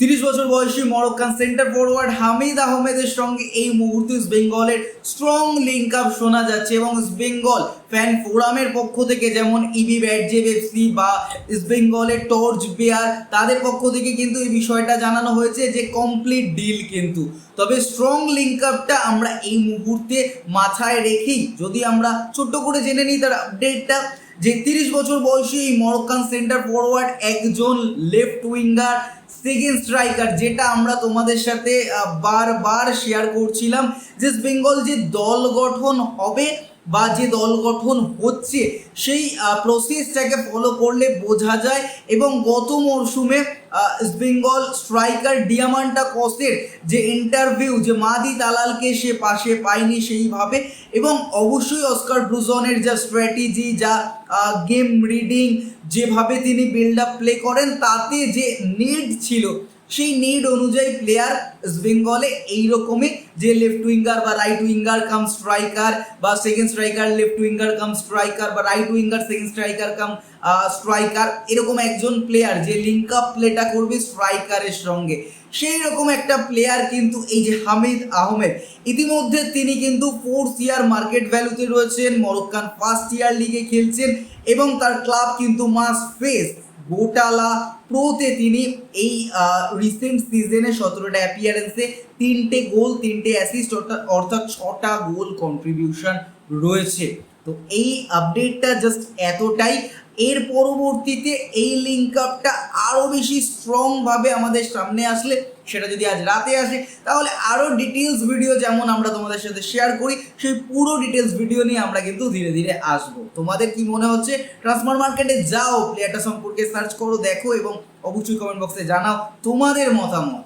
তিরিশ বছর বয়সী মরক্কান সেন্টার ফরওয়ার্ড হামিদ আহমেদের সঙ্গে এই মুহূর্তে বেঙ্গলের স্ট্রং লিঙ্ক আপ শোনা যাচ্ছে এবং বেঙ্গল ফ্যান ফোরামের পক্ষ থেকে যেমন ইবি ব্যাটজেব এফসি বা বেঙ্গলের টর্চ বেয়ার তাদের পক্ষ থেকে কিন্তু এই বিষয়টা জানানো হয়েছে যে কমপ্লিট ডিল কিন্তু। তবে স্ট্রং লিঙ্ক আপটা আমরা এই মুহূর্তে মাথায় রেখেই যদি আমরা ছোট্ট করে জেনে নিই তার আপডেটটা যে তিরিশ বছর বয়সী এই মরক্কান সেন্টার ফরওয়ার্ড একজন লেফট উইঙ্গার সেকেন্ড স্ট্রাইকার যেটা আমরা তোমাদের সাথে বারবার শেয়ার করছিলাম। যে বেঙ্গল যে দল গঠন হবে বা যে দল গঠন হচ্ছে, সেই প্রসেসটাকে ফলো করলে বোঝা যায় এবং গত মরশুমে বেঙ্গল স্ট্রাইকার ডিয়ামান্টা কসের যে ইন্টারভিউ যে মাদি দালালকে সে পাশে পায়নি সেইভাবে এবং অবশ্যই অস্কার ব্রুজনের যা স্ট্র্যাটেজি যা গেম রিডিং যেভাবে তিনি বিল্ড আপ প্লে করেন, তাতে যে নিড ছিল সেই নিড অনুযায়ী প্লেয়ার বেঙ্গলে এইরকমই যে লেফট উইঙ্গার বা রাইট উইঙ্গার কাম স্ট্রাইকার বা second striker left winger cum striker বা right winger second striker cum striker এরকম একজন প্লেয়ার যে লিঙ্ক আপ প্লেটা করবে স্ট্রাইকারের সঙ্গে। সেই রকম একটা প্লেয়ার কিন্তু এই যে হামিদ আহমেদ, ইতিমধ্যে তিনি কিন্তু ফোর্থ ইয়ার মার্কেট ভ্যালুতে রয়েছেন মরক্কান ফার্স্ট ইয়ার লিগে খেলছেন এবং তার ক্লাব কিন্তু মাস ফেস গোটালা প্রোতে তিনি এই রিসেন্ট সিজনে সতেরোটা অ্যাপিয়ারেন্সে তিনটে গোল, তিনটে অ্যাসিস্ট অর্থাৎ ছটা গোল কন্ট্রিবিউশন রয়েছে। তো এই আপডেটটা জাস্ট এতটাই এর পরবর্তীতে এই লিঙ্ক আপটা আরও বেশি স্ট্রংভাবে আমাদের সামনে আসলে সেটা যদি আজ রাতে আসে, তাহলে আরও ডিটেলস ভিডিও যেমন আমরা তোমাদের সাথে শেয়ার করি, সেই পুরো ডিটেলস ভিডিও নিয়ে আমরা কিন্তু ধীরে ধীরে আসব। তোমাদের কি মনে হচ্ছে? ট্রান্সফার মার্কেটে যাও প্লেয়ারটা সম্পর্কে সার্চ করো, দেখো এবং অবশ্যই কমেন্ট বক্সে জানাও তোমাদের মতামত।